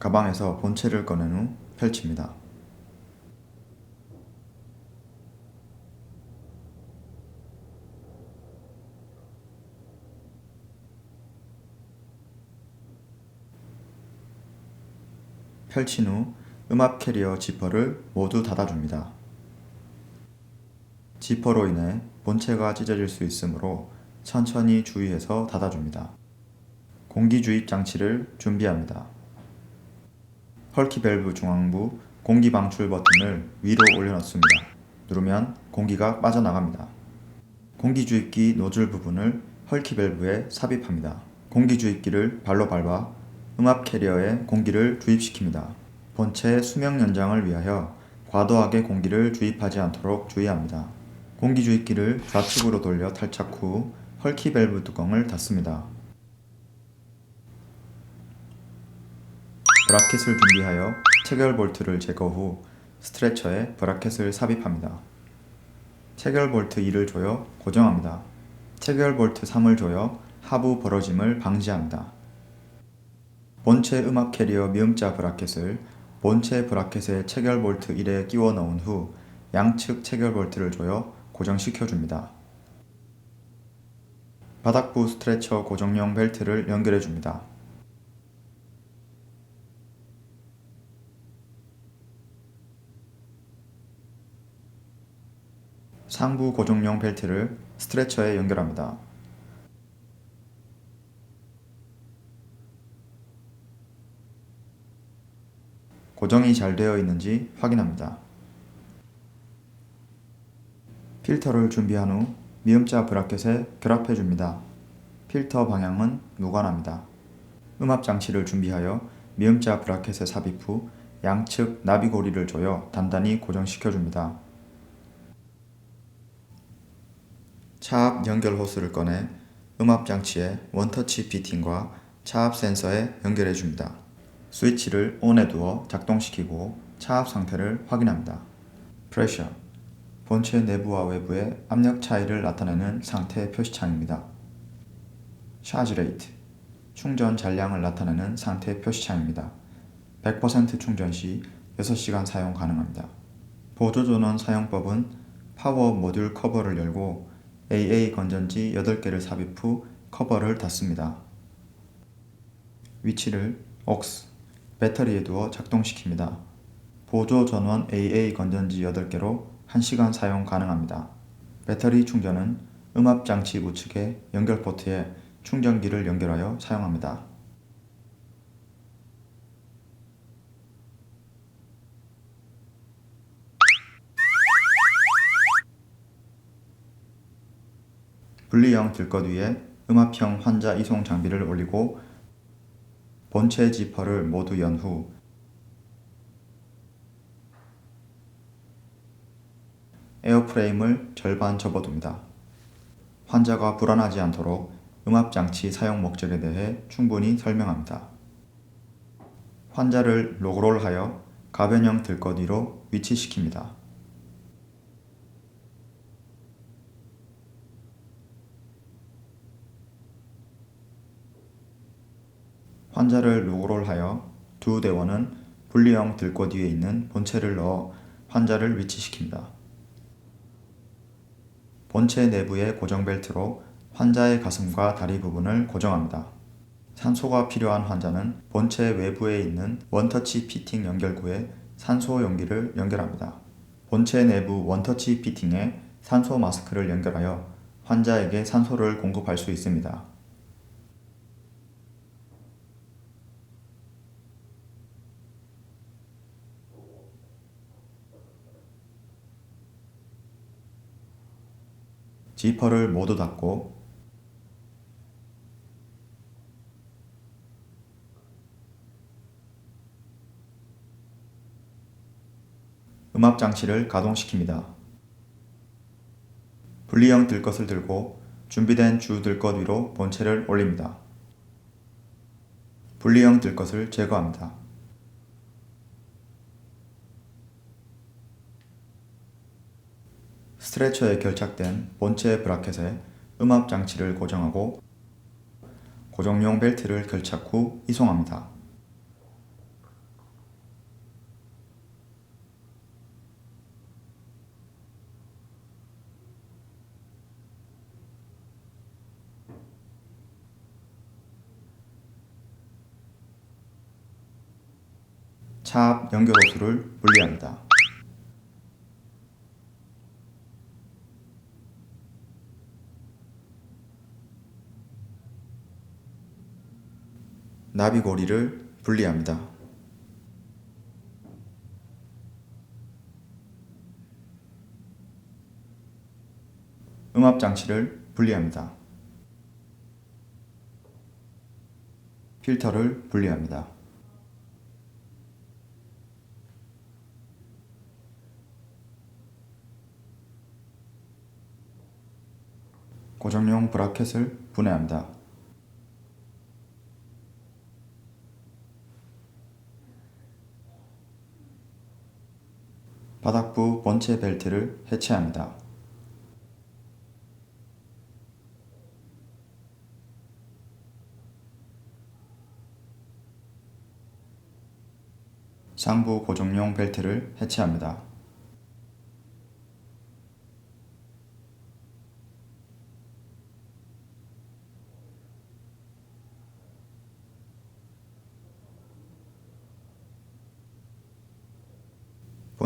가방에서 본체를 꺼낸 후 펼칩니다. 펼친 후 음압 캐리어 지퍼를 모두 닫아줍니다. 지퍼로 인해 본체가 찢어질 수 있으므로 천천히 주의해서 닫아줍니다. 공기 주입 장치를 준비합니다. 헐키 밸브 중앙부 공기 방출 버튼을 위로 올려놓습니다. 누르면 공기가 빠져나갑니다. 공기 주입기 노즐 부분을 헐키 밸브에 삽입합니다. 공기 주입기를 발로 밟아 음압 캐리어에 공기를 주입시킵니다. 본체 수명 연장을 위하여 과도하게 공기를 주입하지 않도록 주의합니다. 공기 주입기를 좌측으로 돌려 탈착 후 헐키 밸브 뚜껑을 닫습니다. 브라켓을 준비하여 체결 볼트를 제거 후 스트레처에 브라켓을 삽입합니다. 체결 볼트 2를 조여 고정합니다. 체결 볼트 3을 조여 하부 벌어짐을 방지합니다. 본체 음압 캐리어 미음자 브라켓을 본체 브라켓에 체결 볼트 1에 끼워 넣은 후 양측 체결 볼트를 조여 고정시켜 줍니다. 바닥부 스트레처 고정용 벨트를 연결해 줍니다. 상부 고정용 벨트를 스트레처에 연결합니다. 고정이 잘 되어 있는지 확인합니다. 필터를 준비한 후 미음자 브라켓에 결합해 줍니다. 필터 방향은 무관합니다. 음압 장치를 준비하여 미음자 브라켓에 삽입 후 양측 나비고리를 조여 단단히 고정시켜 줍니다. 차압 연결 호스를 꺼내 음압 장치에 원터치 피팅과 차압 센서에 연결해 줍니다. 스위치를 ON에 두어 작동시키고 차압 상태를 확인합니다. 프레셔 본체 내부와 외부의 압력 차이를 나타내는 상태 표시창입니다. 샤지 레이트 충전 잔량을 나타내는 상태 표시창입니다. 100% 충전 시 6시간 사용 가능합니다. 보조 전원 사용법은 파워 모듈 커버를 열고 AA 건전지 8개를 삽입 후 커버를 닫습니다. 위치를 aux, 배터리에 두어 작동시킵니다. 보조 전원 AA 건전지 8개로 1시간 사용 가능합니다. 배터리 충전은 음압 장치 우측에 연결 포트에 충전기를 연결하여 사용합니다. 분리형 들것 위에 음압형 환자 이송 장비를 올리고 본체 지퍼를 모두 연 후 에어프레임을 절반 접어둡니다. 환자가 불안하지 않도록 음압장치 사용 목적에 대해 충분히 설명합니다. 환자를 로그롤하여 가변형 들것 위로 위치시킵니다. 환자를 로그롤하여 두 대원은 분리형 들것 위에 있는 본체를 넣어 환자를 위치시킵니다. 본체 내부의 고정 벨트로 환자의 가슴과 다리 부분을 고정합니다. 산소가 필요한 환자는 본체 외부에 있는 원터치 피팅 연결구에 산소 용기를 연결합니다. 본체 내부 원터치 피팅에 산소 마스크를 연결하여 환자에게 산소를 공급할 수 있습니다. 지퍼를 모두 닫고 음압 장치를 가동시킵니다. 분리형 들것을 들고 준비된 주 들것 위로 본체를 올립니다. 분리형 들것을 제거합니다. 스트레처에 결착된 본체 브라켓에 음압 장치를 고정하고 고정용 벨트를 결착 후 이송합니다. 차압 연결 호수를 분리합니다. 나비고리를 분리합니다. 음압 장치를 분리합니다. 필터를 분리합니다. 고정용 브라켓을 분해합니다. 본체 벨트를 해체합니다. 상부 고정용 벨트를 해체합니다.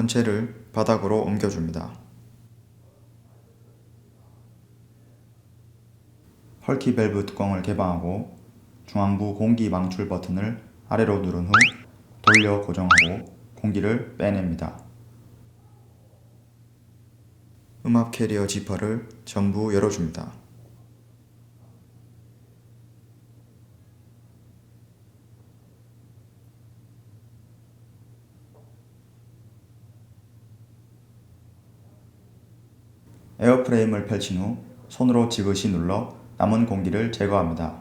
본체를 바닥으로 옮겨줍니다. 헐키 밸브 뚜껑을 개방하고 중앙부 공기 방출 버튼을 아래로 누른 후 돌려 고정하고 공기를 빼냅니다. 음압 캐리어 지퍼를 전부 열어줍니다. 에어프레임을 펼친 후 손으로 지그시 눌러 남은 공기를 제거합니다.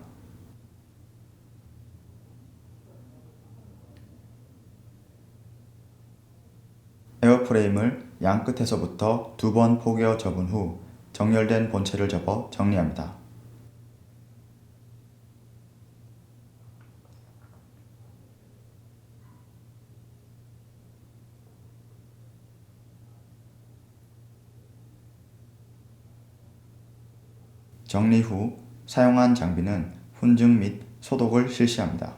에어프레임을 양 끝에서부터 두 번 포개어 접은 후 정렬된 본체를 접어 정리합니다. 정리 후 사용한 장비는 훈증 및 소독을 실시합니다.